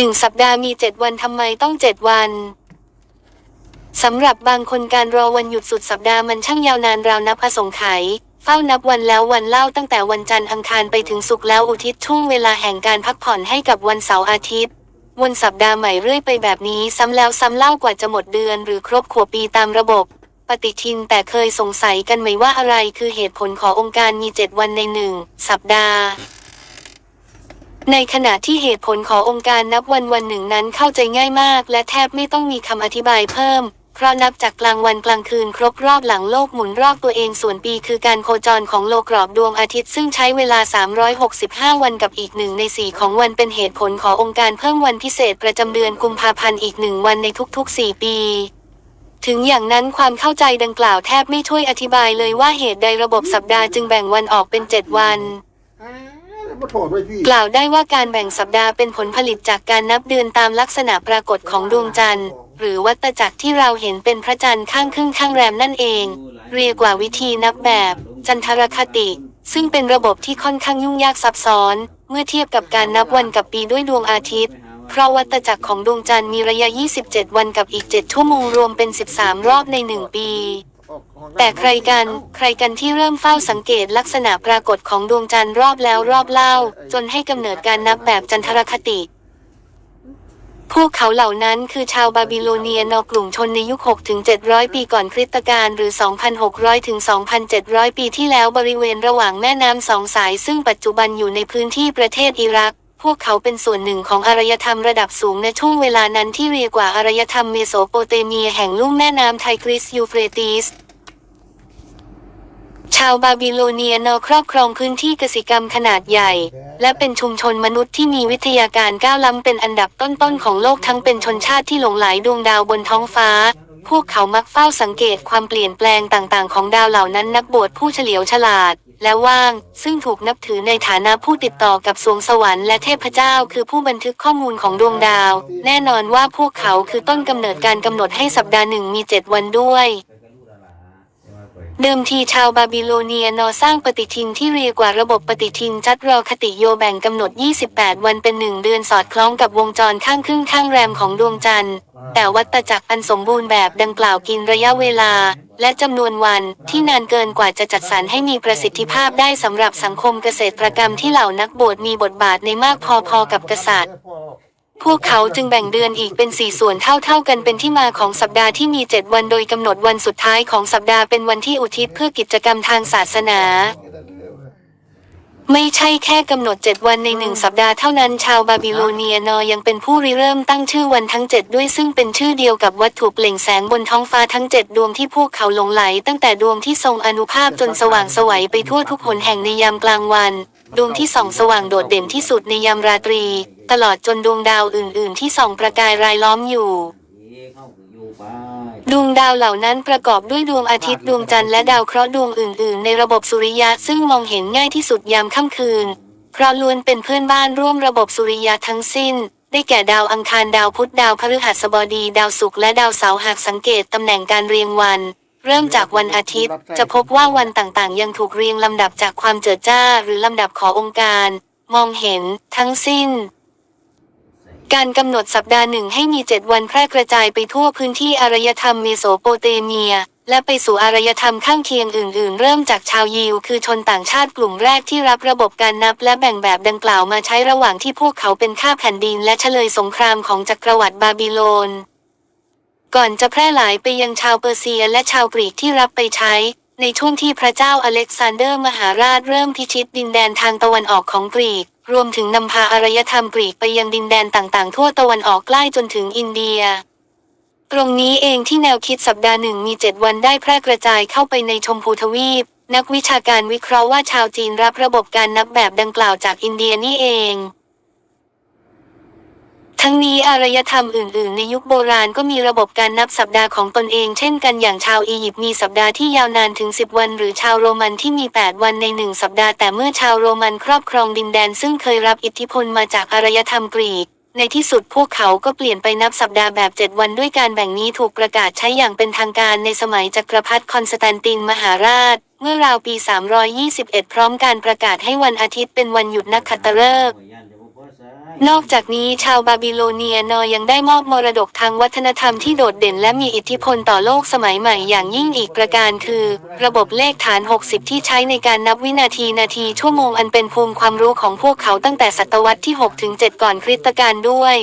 หนึ่งสัปดาห์มีเจ็ดวันทำไมต้องเจ็ดวันสำหรับบางคนการรอวันหยุดสุดสัปดาห์มันช่างยาวนานราวนับอสงไขยเฝ้านับวันแล้ววันเล่าตั้งแต่วันจันทร์อังคารไปถึงศุกร์แล้วอุทิศช่วงเวลาแห่งการพักผ่อนให้กับวันเสาร์อาทิตย์วันสัปดาห์ใหม่เรื่อยไปแบบนี้ซ้ำแล้วซ้ำเล่ากว่าจะหมดเดือน หรือครบขวบปีตามระบบ ปฏิทินแต่เคยสงสัยกันไหมว่าอะไรคือเหตุผลขององค์การมีเจ็ดวันในหนึ่งสัปดาห์ ในขณะที่เหตุผลขององค์การนับวันวันหนึ่งนั้นเข้าใจง่ายมาก และแทบไม่ต้องมีคำอธิบายเพิ่ม เพราะนับจากกลางวันกลางคืนครบรอบหลังโลกหมุนรอบตัวเองส่วนปีคือการโคจรของโลกรอบดวงอาทิตย์ซึ่งใช้เวลา 365 วันกับอีกหนึ่งในสี่ของวันเป็นเหตุผลขององค์การเพิ่มวันพิเศษประจำเดือนกุมภาพันธ์อีกหนึ่งวันในทุกๆ 4 ปีถึงอย่างนั้นความเข้าใจดังกล่าวแทบไม่ช่วยอธิบายเลยว่าเหตุใดระบบสัปดาห์จึงแบ่งวันออกเป็น 7 วัน อ่ามาถอดไว้พี่กล่าวได้ว่าการแบ่งสัปดาห์เป็นผลผลิตจากการนับเดือนตามลักษณะปรากฏของดวงจันทร์ หรือวัตจักรที่เราเห็นเป็นพระจันทร์ข้างครึ่งข้างแรมนั่นเอง เรียกว่าวิธีนับแบบ จันทรคติ ซึ่งเป็นระบบที่ค่อนข้างยุ่งยากซับซ้อน เมื่อเทียบกับการนับวันกับปีด้วยดวงอาทิตย์เพราะวัตจักรของดวงจันทร์มีระยะ 27 วันกับอีก 7 ชั่วโมงรวมเป็น 13 รอบใน 1 ปีออกออก แต่ใครกัน ใครกันที่เริ่มเฝ้าสังเกตลักษณะปรากฏของดวงจันทร์รอบแล้วรอบเล่า จนให้กำเนิดการนับแบบจันทรคติ พวกเขาเหล่านั้นคือชาวบาบิโลเนียนอกลุ่มชนในยุค 6 ถึง 700 ปีก่อนคริสตกาลหรือ 2,600 ถึง 2,700 ปีที่แล้วบริเวณระหว่างแม่น้ำสองสายซึ่งปัจจุบันอยู่ในพื้นที่ประเทศอิรัก พวกเขาเป็นส่วนหนึ่งของอารยธรรมระดับสูงในช่วงเวลานั้นที่เรียกว่าอารยธรรมเมโสโปเตเมียแห่งลุ่มแม่น้ำไทกริสยูเฟรติสชาวบาบิโลเนียนอครอบครองพื้นที่กสิกรรมขนาดใหญ่ และเป็นชุมชนมนุษย์ที่มีวิทยาการก้าวล้ำเป็นอันดับต้นๆของโลกทั้งเป็นชนชาติที่หลงไหลดวงดาวบนท้องฟ้า พวกเขามักเฝ้าสังเกตความเปลี่ยนแปลงต่างๆ ของดาวเหล่านั้นนักบวชผู้เฉลียวฉลาด และว่าง ซึ่งถูกนับถือในฐานะผู้ติดต่อกับสวงสวรรค์และเทพเจ้าคือผู้บันทึกข้อมูลของดวงดาว แน่นอนว่าพวกเขาคือต้นกำเนิดการกำหนดให้สัปดาห์หนึ่งมีเจ็ดวันด้วยเดิมทีชาวบาบิโลเนียนอสร้างปฏิทินที่เรียกว่าระบบปฏิทินจัดรอคติโยแบ่งกำหนด 28 วันเป็นหนึ่งเดือนสอดคล้องกับวงจรข้างครึ่งข้างแรมของดวงจันทร์ แต่วัตจักรอันสมบูรณ์แบบดังกล่าวกินระยะเวลา และจำนวนวันที่นานเกินกว่าจะจัดสรรให้มีประสิทธิภาพได้สำหรับสังคมเกษตรกรรมที่เหล่านักบวชมีบทบาทในมากพอๆกับกษัตริย์พวกเขาจึงแบ่งเดือนอีกเป็นสี่ส่วนเท่าๆกันเป็นที่มาของสัปดาห์ที่มีเจ็ดวันโดยกำหนดวันสุดท้ายของสัปดาห์เป็นวันที่อุทิศเพื่อกิจกรรมทางศาสนา ไม่ใช่แค่กำหนดเจ็ดวันในหนึ่งสัปดาห์เท่านั้นชาวบาบิโลเนียนอยังเป็นผู้ริเริ่มตั้งชื่อวันทั้งเจ็ดด้วยซึ่งเป็นชื่อเดียวกับวัตถุเปล่งแสงบนท้องฟ้าทั้งเจ็ดดวงที่พวกเขาหลงไหล ตั้งแต่ดวงที่ทรงอนุภาพจนสว่างไสวัยไปทั่วทุกหนแห่งในยามกลางวัน ดวงที่ส่องสว่างโดดเด่นที่สุดในยามราตรี ตลอดจนดวงดาวอื่น ๆ ที่ส่องประกายรายล้อมอยู่ ดวงดาวเหล่านั้นประกอบด้วยดวงอาทิตย์ดวงจันทร์และดาวเคราะห์ดวงอื่น ๆ ในระบบสุริยะซึ่งมองเห็นง่ายที่สุดยามค่ำคืน เพราะล้วนเป็นเพื่อนบ้านร่วมระบบสุริยะทั้งสิ้น ได้แก่ดาวอังคารดาวพุธดาวพฤหัสบดี ดาวศุกร์และดาวเสาร์หากสังเกตตำแหน่งการเรียงวัน เริ่มจากวันอาทิตย์ จะพบว่าวันต่างๆ ยังถูกเรียงลำดับจากความเจิดจ้า หรือลำดับขององค์การ มองเห็น ทั้งสิ้น การกำหนดสัปดาห์หนึ่งให้มีเจ็ดวันแพร่กระจายไปทั่วพื้นที่อารยธรรมเมโสโปเตเมีย และไปสู่อารยธรรมข้างเคียงอื่น ๆ เริ่มจากชาวยิว คือชนต่างชาติกลุ่มแรกที่รับระบบการนับและแบ่งแบบดังกล่าวมาใช้ระหว่างที่พวกเขาเป็นข้าแผ่นดินและเฉลยสงครามของจักรวรรดิบาบิโลน ก่อนจะแพร่หลายไปยังชาวเปอร์เซียและชาวกรีกที่รับไปใช้ ในช่วงที่พระเจ้าอเล็กซานเดอร์มหาราชเริ่มพิชิตดินแดนทางตะวันออกของกรีก รวมถึงนำพาอารยธรรมกรีกไปยังดินแดนต่างๆ ทั่วตะวันออกใกล้จนถึงอินเดีย ตรงนี้เองที่แนวคิดสัปดาห์หนึ่งมีเจ็ดวันได้แพร่กระจายเข้าไปในชมพูทวีป นักวิชาการวิเคราะห์ว่าชาวจีนรับระบบการนับแบบดังกล่าวจากอินเดียนี่เอง ทั้งนี้อารยธรรมอื่น ๆ ในยุคโบราณก็มีระบบการนับสัปดาห์ของตนเองเช่นกันอย่างชาวอียิปต์มีสัปดาห์ที่ยาวนานถึง 10 วัน หรือชาวโรมันที่มี 8 วันในหนึ่งสัปดาห์แต่เมื่อชาวโรมันครอบครองดินแดน ซึ่งเคยรับอิทธิพลมาจากอารยธรรมกรีก ในที่สุดพวกเขาก็เปลี่ยนไปนับสัปดาห์แบบ 7 วันด้วยการแบ่งนี้ถูกประกาศใช้อย่างเป็นทางการในสมัยจักรพรรดิคอนสแตนตินมหาราช เมื่อราวปี 321 พร้อมการประกาศให้วันอาทิตย์เป็นวันหยุดนักขัตฤกษ์ นอกจากนี้ชาวบาบิโลเนียนอยังได้มอบมรดกทางวัฒนธรรมที่โดดเด่นและมีอิทธิพลต่อโลกสมัยใหม่อย่างยิ่งอีกประการคือ ระบบเลขฐาน 60 ที่ใช้ในการนับวินาทีนาทีชั่วโมงอันเป็นภูมิความรู้ของพวกเขาตั้งแต่ศตวรรษที่ 6 ถึง 7 ก่อนคริสตกาลด้วย